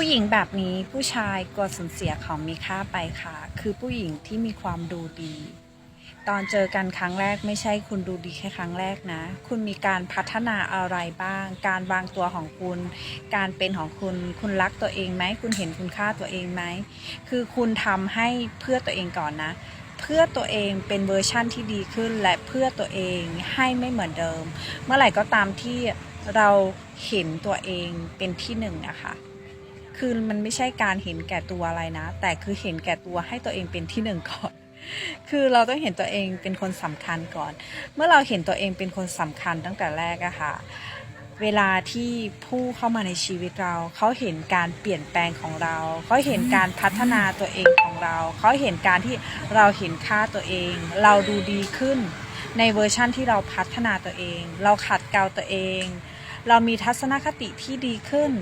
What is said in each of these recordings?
ผู้หญิงแบบนี้ผู้ชายกลัวสูญเสียของมีค่าไปค่ะ คือผู้หญิงที่มีความดูดี ตอนเจอกันครั้งแรกไม่ใช่คุณดูดีแค่ครั้งแรกนะ คุณมีการพัฒนาอะไรบ้าง การวางตัวของคุณ การเป็นของคุณ คุณรักตัวเองไหม คุณเห็นคุณค่าตัวเองไหม คือคุณทำให้เพื่อตัวเองก่อนนะ เพื่อตัวเองเป็นเวอร์ชั่นที่ดีขึ้น และเพื่อตัวเองให้ไม่เหมือนเดิม เมื่อไหร่ก็ตามที่เราเห็นตัวเองเป็นที่หนึ่งอะคะ คือมันไม่ใช่การเห็นแก่ตัวอะไรนะ แต่คือเห็นแก่ตัวให้ตัวเองเป็นที่หนึ่งก่อน คือเราต้องเห็นตัวเองเป็นคนสำคัญก่อน เมื่อเราเห็นตัวเองเป็นคนสำคัญตั้งแต่แรกอะค่ะ เวลาที่ผู้เข้ามาในชีวิตเรา เขาเห็นการเปลี่ยนแปลงของเรา เขาเห็นการพัฒนาตัวเองของเรา เขาเห็นการที่เราเห็นค่าตัวเอง เราดูดีขึ้น ในเวอร์ชั่นที่เราพัฒนาตัวเอง เราขัดเกลาตัวเอง เรามีทัศนคติที่ดีขึ้น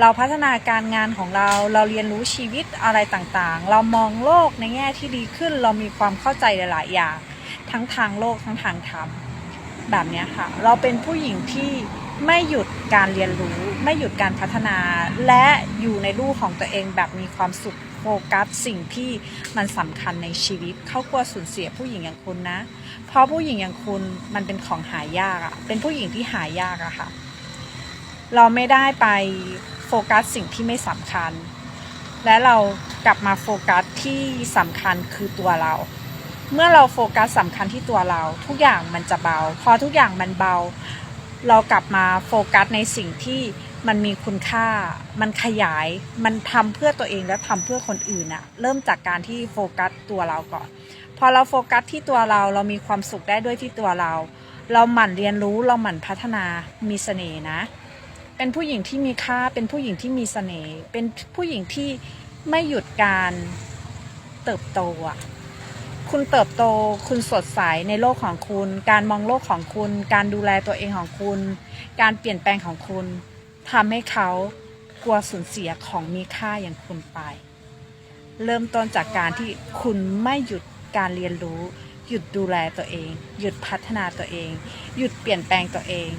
เราพัฒนาการงานของเรา เราเรียนรู้ชีวิตอะไรต่างๆ เรามองโลกในแง่ที่ดีขึ้น เรามีความเข้าใจหลาย ๆ อย่าง ทั้งทางโลกทั้งทางธรรมแบบนี้ค่ะ เราเป็นผู้หญิงที่ไม่หยุดการเรียนรู้ ไม่หยุดการพัฒนา และอยู่ในรูปของตัวเองแบบมีความสุขโฟกัสสิ่งที่มันสำคัญในชีวิต เขากลัวสูญเสียผู้หญิงอย่างคุณนะ เพราะผู้หญิงอย่างคุณมันเป็นของหายากอะเป็นผู้หญิงที่หายากอะค่ะ เราไม่ได้ไป ฟกัสสิ่งที่ไม่สำคัญ และเรากลับมาโฟกัสที่สำคัญคือตัวเรา เมื่อเราโฟกัสสำคัญที่ตัวเรา ทุกอย่างมันจะเบา พอทุกอย่างมันเบา เรากลับมาโฟกัสในสิ่งที่มันมีคุณค่า มันขยาย มันทำเพื่อตัวเองและทำเพื่อคนอื่นอะเริ่มจากการที่โฟกัสตัวเราก่อน พอเราโฟกัสที่ตัวเรา เรามีความสุขได้ด้วยที่ตัวเรา เราหมั่นเรียนรู้ เราหมั่นพัฒนา มีเสน่ห์นะ เป็นผู้หญิงที่มีค่า เป็นผู้หญิงที่มีเสน่ห์ เป็นผู้หญิงที่ไม่หยุดการเติบโตอะคุณเติบโต คุณสดใสในโลกของคุณ การมองโลกของคุณ การดูแลตัวเองของคุณ การเปลี่ยนแปลงของคุณทำให้เขากลัวสูญเสียของมีค่าอย่างคุณไป เริ่มต้นจากการที่คุณไม่หยุดการเรียนรู้ หยุดดูแลตัวเอง หยุดพัฒนาตัวเอง หยุดเปลี่ยนแปลงตัวเอง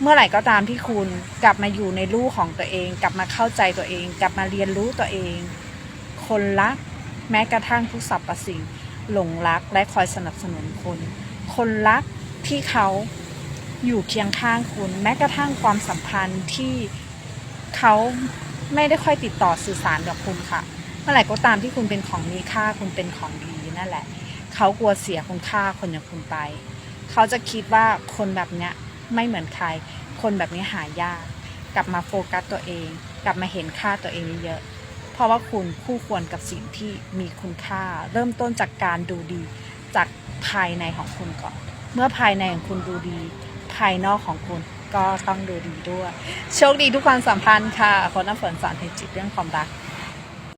เมื่อไหร่ก็ตามที่คุณกลับมาอยู่ในรูของตัวเอง กลับมาเข้าใจตัวเอง กลับมาเรียนรู้ตัวเอง คนรักแม้กระทั่งทุกสรรพสิ่ง หลงรักและคอยสนับสนุนคน คนรักที่เขาอยู่เคียงข้างคุณ แม้กระทั่งความสัมพันธ์ที่เขาไม่ได้ค่อยติดต่อสื่อสารกับคุณค่ะ เมื่อไหร่ก็ตามที่คุณเป็นของมีค่าคุณเป็นของดีนั่นแหละ เขากลัวเสียคุณค่าคนอย่างคุณไป เขาจะคิดว่าคนแบบเนี้ย ไม่เหมือนใคร คนแบบนี้หายาก กลับมาโฟกัสตัวเอง กลับมาเห็นค่าตัวเองเยอะ เพราะว่าคุณคู่ควรกับสิ่งที่มีคุณค่า เริ่มต้นจากการดูดี จากภายในของคุณก่อน เมื่อภายในของคุณดูดี ภายนอกของคุณก็ต้องดูดีด้วย โชคดีทุกความสัมพันธ์ค่ะคนน้ำฝนสอนเทจิตเรื่องความรัก